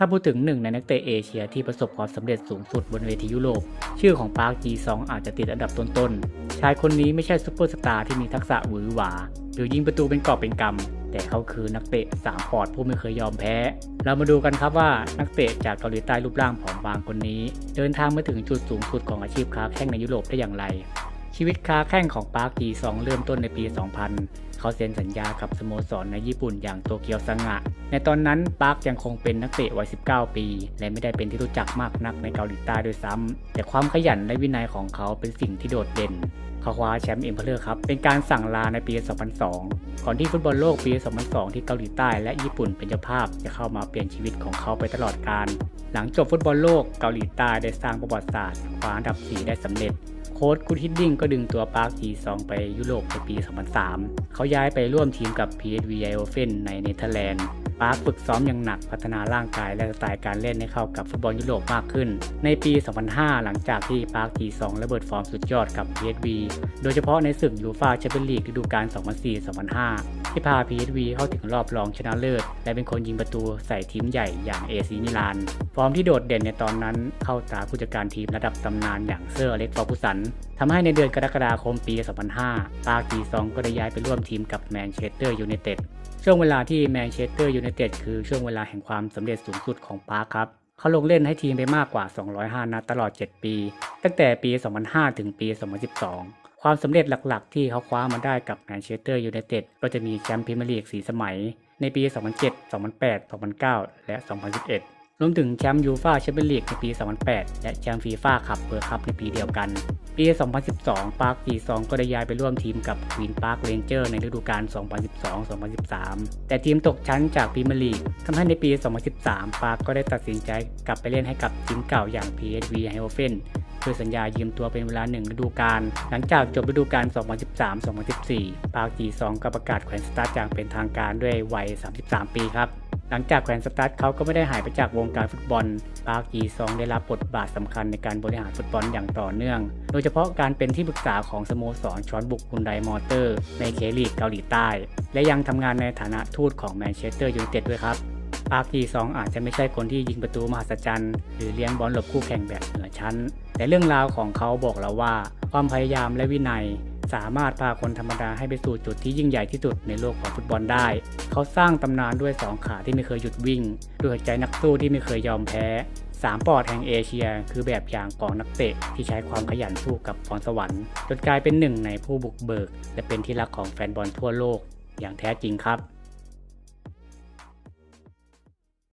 ถ้าพูดถึงหนึ่งในนักเตะเอเชียที่ประสบความสำเร็จสูงสุดบนเวทียุโรป ชื่อของปาร์คจีซองอาจจะติดอันดับต้นๆ ชายคนนี้ไม่ใช่ซุปเปอร์สตาร์ที่มีทักษะหวือหวา หรือยิงประตูเป็นกอบเป็นกำ แต่เขาคือนักเตะสามปอดผู้ไม่เคยยอมแพ้ เรามาดูกันครับว่านักเตะจากเกาหลีใต้รูปร่างผอมบางคนนี้ เดินทางมาถึงจุดสูงสุดของอาชีพค้าแข้งในยุโรปได้อย่างไร ชีวิตค้าแข้งของปาร์คจีซองเริ่มต้นในปี 2000 เขาเซ็นสัญญากับสโมสรในญี่ปุ่นอย่างโตเกียวซังะ ในตอนนั้นปาร์คยังคงเป็นนักเตะวัย 19 ปี และไม่ได้เป็นที่รู้จักมากนักในเกาหลีใต้ด้วยซ้ำแต่ความขยันและวินัยของเขาเป็นสิ่งที่โดดเด่นเขาคว้าแชมป์เอ็มเพลเลอร์ครับ เป็นการสั่งลาในปี 2002 ก่อนที่ฟุตบอลโลกปี 2002 ที่เกาหลีใต้และญี่ปุ่นเป็นเจ้าภาพจะเข้ามาเปลี่ยนชีวิตของเขาไปตลอดกาล หลังจบฟุตบอลโลกเกาหลีใต้ได้สร้างประวัติศาสตร์คว้าอันดับ 4 ได้สำเร็จ โค้ชกูทิดดิ้งก็ดึงตัวปาร์คจีซองไปยุโรปในปี 2003 เขาย้ายไปร่วมทีมกับ PSV Eindhoven ในเนเธอร์แลนด์ ปาร์คฝึกซ้อมอย่างหนักพัฒนาร่างกายและสไตล์การเล่นให้เข้ากับฟุตบอลยุโรปมากขึ้น ในปี 2005 หลังจากที่ปาร์คจีซองระเบิดฟอร์มสุดยอดกับ PSV โดยเฉพาะในศึกยูฟาแชมเปี้ยนลีกฤดูกาล 2004-2005ที่พา PSV เข้าถึงรอบรองชนะเลิศ และเป็นคนยิงประตูใส่ทีมใหญ่อย่างเอซีมิลาน ฟอร์มที่โดดเด่นในตอนนั้นเข้าตาผู้จัดการทีมระดับตำนานอย่างเซอร์อเล็กฟอร์กุสันทำให้ในเดือนกรกฎาคมปี 2005 ปาคีซองก็ได้ย้ายไปร่วมทีมกับแมนเชสเตอร์ยูไนเต็ด ช่วงเวลาที่แมนเชสเตอร์ยูไนเต็ดคือช่วงเวลาแห่งความสำเร็จสูงสุดของปาร์คครับเขาลงเล่นให้ทีมไปมากกว่า 205 นัดตลอด 7 ปี ตั้งแต่ปี 2005 ถึงปี 2012 ความสำเร็จหลักๆ ที่เขาคว้ามาได้กับแมนเชสเตอร์ยูไนเต็ดก็จะมีแชมป์พรีเมียร์ลีก4สมัย ในปี 2007 2008 2009 และ 2011 รวมถึงแชมป์ยูฟ่าแชมเปี้ยนลีกในปี 2008 และแชมป์ฟีฟ่าคัพเวิร์คัพในปีเดียวกัน ปี 2012 ปาร์คจีซองก็ได้ย้ายไปร่วมทีมกับควีนปาร์คเรนเจอร์ในฤดูกาล 2012-2013 แต่ทีมตกชั้นจากพรีเมียร์ลีกทำให้ในปี 2013 ปาร์คก็ได้ตัดสินใจกลับไปเล่นให้กับทีมเก่าอย่าง PSV Eindhoven ด้วยสัญญายืมตัวเป็นเวลาหนึ่งฤดูกาล หลังจากจบฤดูกาล 2013-2014 ปาร์จีซองก็ประกาศแขวนสตาร์ทอย่างเป็นทางการด้วยวัย 33 ปีครับหลังจากแขวนสตาร์ทเขาก็ไม่ได้หายไปจากวงการฟุตบอล ปาร์คีซองได้รับบทบาทสำคัญในการบริหารฟุตบอลอย่างต่อเนื่อง โดยเฉพาะการเป็นที่ปรึกษาของสโมสรชอนบุกฮุนไดมอเตอร์ ในเคลีกเกาหลีใต้ และยังทำงานในฐานะทูตของแมนเชสเตอร์ยูไนเต็ดด้วยครับ ปาร์คีซองอาจจะไม่ใช่คนที่ยิงประตูมหัศจรรย์ หรือเลี้ยงบอลหลบคู่แข่งแบบเหนือชั้น แต่เรื่องราวของเขาบอกเราว่า ความพยายามและวินัย สามารถพาคนธรรมดาให้ไปสู่จุดที่ยิ่งใหญ่ที่สุดในโลกของฟุตบอลได้ เขาสร้างตำนานด้วย 2 ขาที่ไม่เคยหยุดวิ่ง ด้วยใจนักสู้ที่ไม่เคยยอมแพ้3ปอดแห่งเอเชีย คือแบบอย่างของนักเตะที่ใช้ความขยันสู้กับพรสวรรค์จนกลายเป็นหนึ่งในผู้บุกเบิก และเป็นที่รักของแฟนบอลทั่วโลกอย่างแท้จริงครับ